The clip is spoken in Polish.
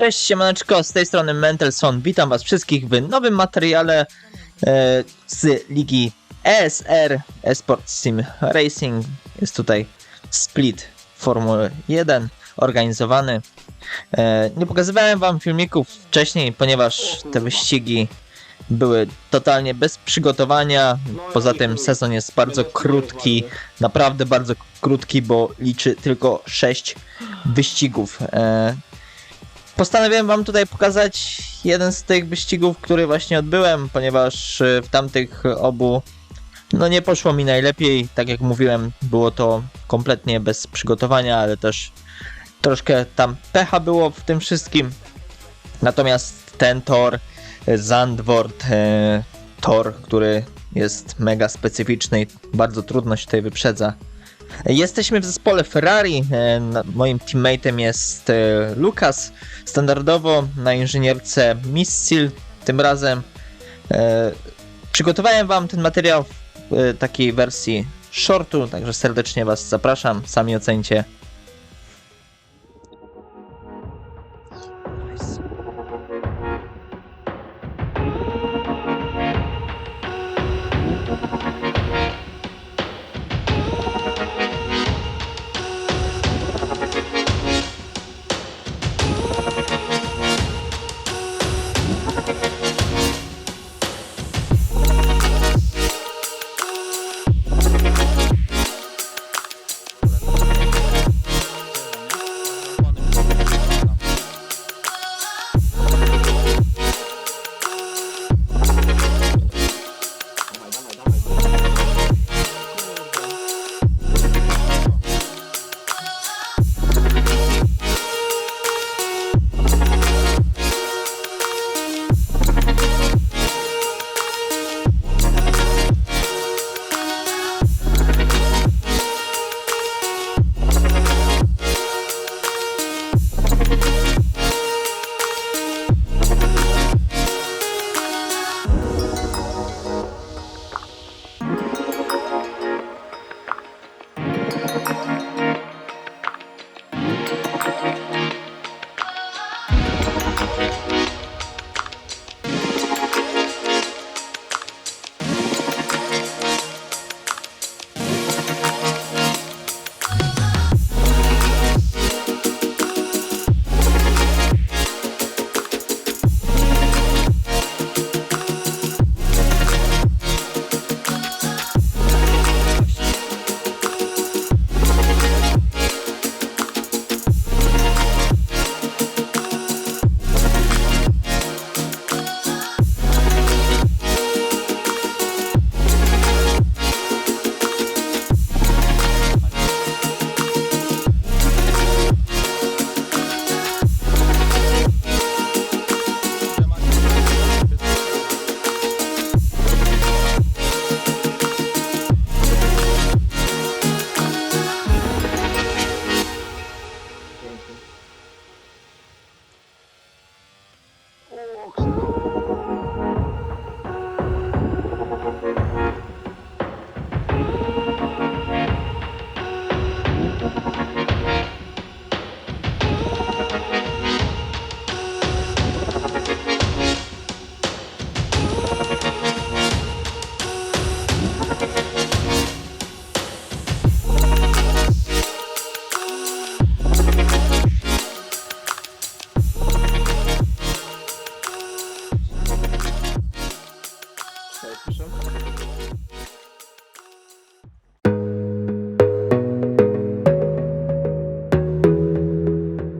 Cześć, siemaneczko, z tej strony Mentelson. Witam was wszystkich w nowym materiale e, z ligi ESR Esport Sim Racing. Jest tutaj split Formuły 1 organizowany. E, nie pokazywałem wam filmików wcześniej, ponieważ te wyścigi były totalnie bez przygotowania. Poza tym sezon jest bardzo krótki, naprawdę bardzo krótki, bo liczy tylko 6 wyścigów. E, Postanowiłem wam tutaj pokazać jeden z tych wyścigów, który właśnie odbyłem, ponieważ e, w tamtych obu no nie poszło mi najlepiej. Tak jak mówiłem, było to kompletnie bez przygotowania, ale też troszkę tam pecha było w tym wszystkim. Natomiast ten tor, e, Zandvoort, e, tor, który jest mega specyficzny i bardzo trudno się tutaj wyprzedza. Jesteśmy w zespole Ferrari. E, moim teammatem jest e, Lukas. Standardowo na inżynierce Missil. Tym razem e, przygotowałem Wam ten materiał w takiej wersji shortu, także serdecznie Was zapraszam. Sami ocencie. Nice.